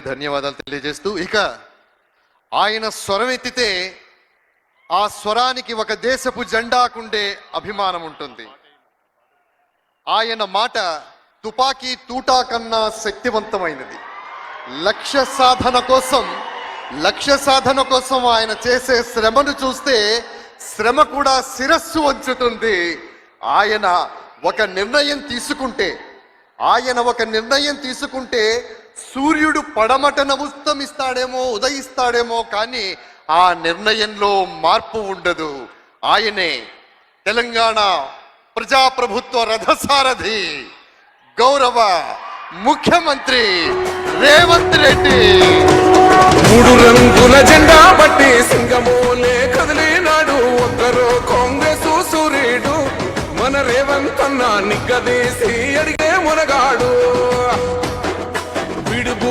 ధన్యవాదాలు తెలియజేస్తూ ఇక ఆయన స్వరం ఎత్తితే ఆ స్వరానికి ఒక దేశపు జెండాకుండే అభిమానం ఉంటుంది. ఆయన మాట తుపాకీ తూటా కన్నా శక్తివంతమైనది. లక్ష్య సాధన కోసం లక్ష్య సాధన కోసం ఆయన చేసే శ్రమను చూస్తే శ్రమ కూడా శిరస్సు వంచుతుంది. ఆయన ఒక నిర్ణయం తీసుకుంటే ఆయన ఒక నిర్ణయం తీసుకుంటే సూర్యుడు పడమటన ఉస్తమిస్తాడేమో ఉదయిస్తాడేమో కానీ ఆ నిర్ణయంలో మార్పు ఉండదు. ఆయనే తెలంగాణ ప్రజాప్రభుత్వ రథసారథి గౌరవ ముఖ్యమంత్రి రేవంత్ రెడ్డి. మూడు రంగుల జెండా బట్టి సింగమోలే కదిలినాడు. ఒక్కరో కాంగ్రెస్ సూర్యుడు మన రేవంత్ అన్న నిగ్గదీసి అడిగే మునగాడు.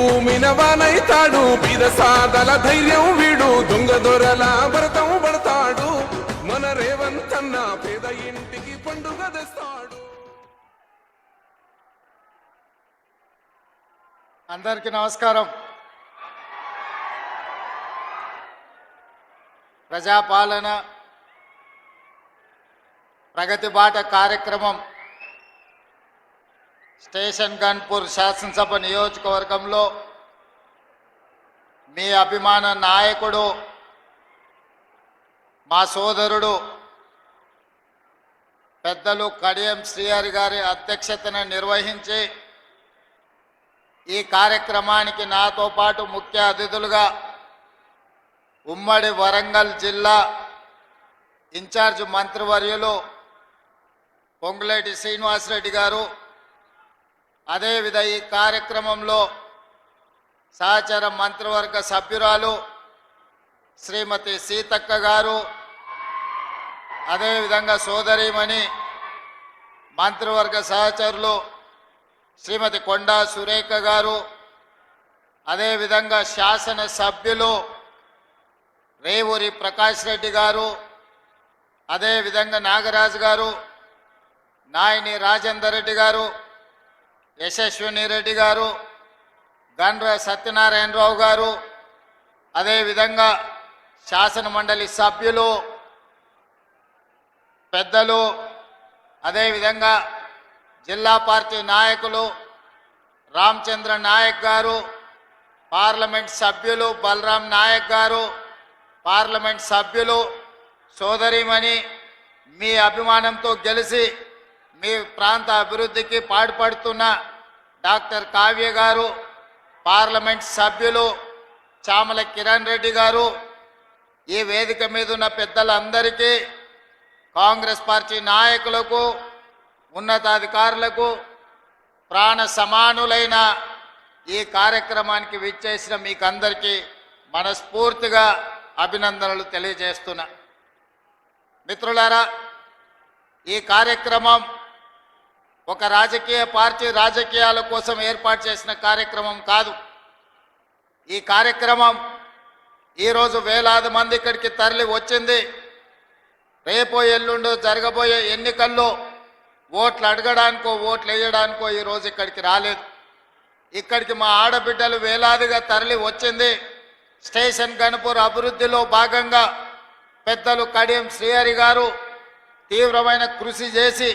వీడు భూమిన సాదల ధైర్యం వీడు. దొంగ దొరల భరతం పడతాడు. మన రేవంతన్న పేద ఇంటికి పండుగ తెస్తాడు. అందరికీ నమస్కారం. ప్రజాపాలన ప్రగతి బాట కార్యక్రమం స్టేషన్ కాన్పూర్ శాసనసభ నియోజకవర్గంలో మీ అభిమాన నాయకుడు మా సోదరుడు పెద్దలు కడియం శ్రీహరి గారి అధ్యక్షతన నిర్వహించి ఈ కార్యక్రమానికి నాతో పాటు ముఖ్య అతిథులుగా ఉమ్మడి వరంగల్ జిల్లా ఇన్ఛార్జ్ మంత్రివర్యులు పొంగులేటి శ్రీనివాసరెడ్డి గారు అదేవిధ ఈ కార్యక్రమంలో సహచర మంత్రివర్గ సభ్యురాలు శ్రీమతి సీతక్క గారు అదేవిధంగా సోదరిమణి మంత్రివర్గ సహచరులు శ్రీమతి కొండా సురేఖ గారు అదేవిధంగా శాసన సభ్యులు రేవూరి ప్రకాష్ రెడ్డి గారు అదేవిధంగా నాగరాజు గారు నాయని రాజేందర్ రెడ్డి గారు యశస్విని రెడ్డి గారు గండ్ర సత్యనారాయణరావు గారు అదేవిధంగా శాసన మండలి సభ్యులు పెద్దలు అదేవిధంగా జిల్లా పార్టీ నాయకులు రామచంద్ర నాయక్ గారు పార్లమెంట్ సభ్యులు బలరాం నాయక్ గారు పార్లమెంట్ సభ్యులు సోదరిమణి మీ అభిమానంతో గెలిచి మీ ప్రాంత అభివృద్ధికి పాటుపడుతున్న డాక్టర్ కావ్య గారు పార్లమెంట్ సభ్యులు చామల కిరణ్ రెడ్డి గారు ఈ వేదిక మీద ఉన్న పెద్దలందరికీ కాంగ్రెస్ పార్టీ నాయకులకు ఉన్నతాధికారులకు ప్రాణ సమానులైన ఈ కార్యక్రమానికి విచ్చేసిన మీకు అందరికీ మనస్ఫూర్తిగా అభినందనలు తెలియజేస్తున్నా. మిత్రులారా ఈ కార్యక్రమం ఒక రాజకీయ పార్టీ రాజకీయాల కోసం ఏర్పాటు చేసిన కార్యక్రమం కాదు. ఈ కార్యక్రమం ఈరోజు వేలాది మంది ఇక్కడికి తరలి వచ్చింది. రేపో ఎల్లుండో జరగబోయే ఎన్నికల్లో ఓట్లు అడగడానికో ఓట్లు వేయడానికో ఈరోజు ఇక్కడికి రాలేదు. ఇక్కడికి మా ఆడబిడ్డలు వేలాదిగా తరలి వచ్చింది. స్టేషన్ గణపూర్ అభివృద్ధిలో భాగంగా పెద్దలు కడియం శ్రీహరి గారు తీవ్రమైన కృషి చేసి